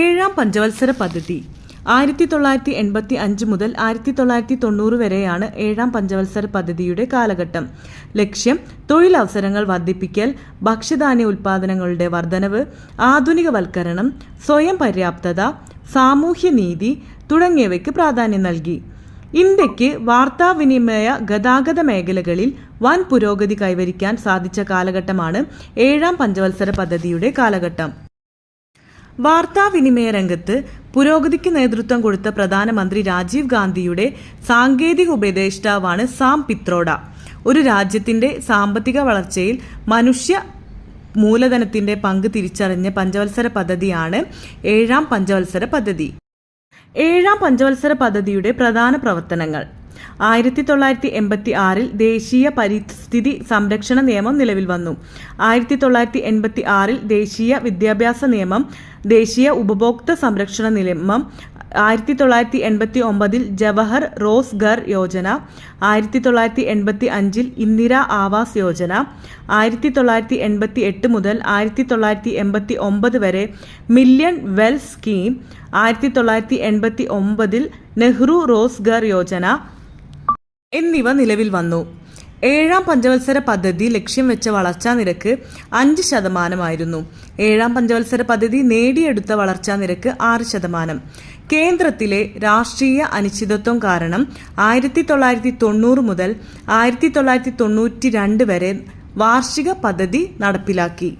ഏഴാം പഞ്ചവത്സര പദ്ധതി. ആയിരത്തി തൊള്ളായിരത്തി എൺപത്തി അഞ്ച് മുതൽ ആയിരത്തി തൊള്ളായിരത്തി തൊണ്ണൂറ് വരെയാണ് ഏഴാം പഞ്ചവത്സര പദ്ധതിയുടെ കാലഘട്ടം. ലക്ഷ്യം തൊഴിലവസരങ്ങൾ വർദ്ധിപ്പിക്കൽ ഭക്ഷ്യധാന്യ ഉൽപ്പാദനങ്ങളുടെ വർധനവ് ആധുനികവൽക്കരണം സ്വയം പര്യാപ്തത സാമൂഹ്യനീതി തുടങ്ങിയവയ്ക്ക് പ്രാധാന്യം നൽകി. ഇന്ത്യയ്ക്ക് വാർത്താവിനിമയ ഗതാഗത മേഖലകളിൽ വൻ പുരോഗതി കൈവരിക്കാൻ സാധിച്ച കാലഘട്ടമാണ് ഏഴാം പഞ്ചവത്സര പദ്ധതിയുടെ കാലഘട്ടം. വാർത്താവിനിമയ രംഗത്ത് പുരോഗതിക്ക് നേതൃത്വം കൊടുത്ത പ്രധാനമന്ത്രി രാജീവ് ഗാന്ധിയുടെ സാങ്കേതിക ഉപദേഷ്ടാവാണ് സാം പിത്രോഡ. ഒരു രാജ്യത്തിന്റെ സാമ്പത്തിക വളർച്ചയിൽ മനുഷ്യ മൂലധനത്തിന്റെ പങ്ക് തിരിച്ചറിഞ്ഞ പഞ്ചവത്സര പദ്ധതിയാണ് ഏഴാം പഞ്ചവത്സര പദ്ധതി. ഏഴാം പഞ്ചവത്സര പദ്ധതിയുടെ പ്രധാന പ്രവർത്തനങ്ങൾ. ആയിരത്തി തൊള്ളായിരത്തി എൺപത്തി ആറിൽ ദേശീയ പരിസ്ഥിതി സംരക്ഷണ നിയമം നിലവിൽ വന്നു. ആയിരത്തി തൊള്ളായിരത്തി എൺപത്തി ആറിൽ ദേശീയ വിദ്യാഭ്യാസ നിയമം ദേശീയ ഉപഭോക്തൃ സംരക്ഷണ നിയമം ആയിരത്തി തൊള്ളായിരത്തി എൺപത്തി ഒമ്പതിൽ ജവഹർ റോസ് റോസ്ഗർ യോജന ആയിരത്തി തൊള്ളായിരത്തി എൺപത്തി അഞ്ചിൽ ഇന്ദിര ആവാസ് യോജന ആയിരത്തി തൊള്ളായിരത്തി എൺപത്തി എട്ട് മുതൽ ആയിരത്തി തൊള്ളായിരത്തി എൺപത്തി ഒമ്പത് വരെ മില്യൺ വെൽ സ്കീം ആയിരത്തി തൊള്ളായിരത്തി എൺപത്തി ഒമ്പതിൽ നെഹ്റു റോസ് റോസ്ഗർ യോജന എന്നിവ നിലവിൽ വന്നു. ഏഴാം പഞ്ചവത്സര പദ്ധതി ലക്ഷ്യം വെച്ച വളർച്ചാ നിരക്ക് അഞ്ച് ശതമാനമായിരുന്നു. ഏഴാം പഞ്ചവത്സര പദ്ധതി നേടിയെടുത്ത വളർച്ചാ നിരക്ക് ആറ് ശതമാനം. കേന്ദ്രത്തിലെ രാഷ്ട്രീയ അനിശ്ചിതത്വം കാരണം ആയിരത്തി തൊള്ളായിരത്തി തൊണ്ണൂറ് മുതൽ ആയിരത്തി തൊള്ളായിരത്തി തൊണ്ണൂറ്റി രണ്ട് വരെ വാർഷിക പദ്ധതി നടപ്പിലാക്കി.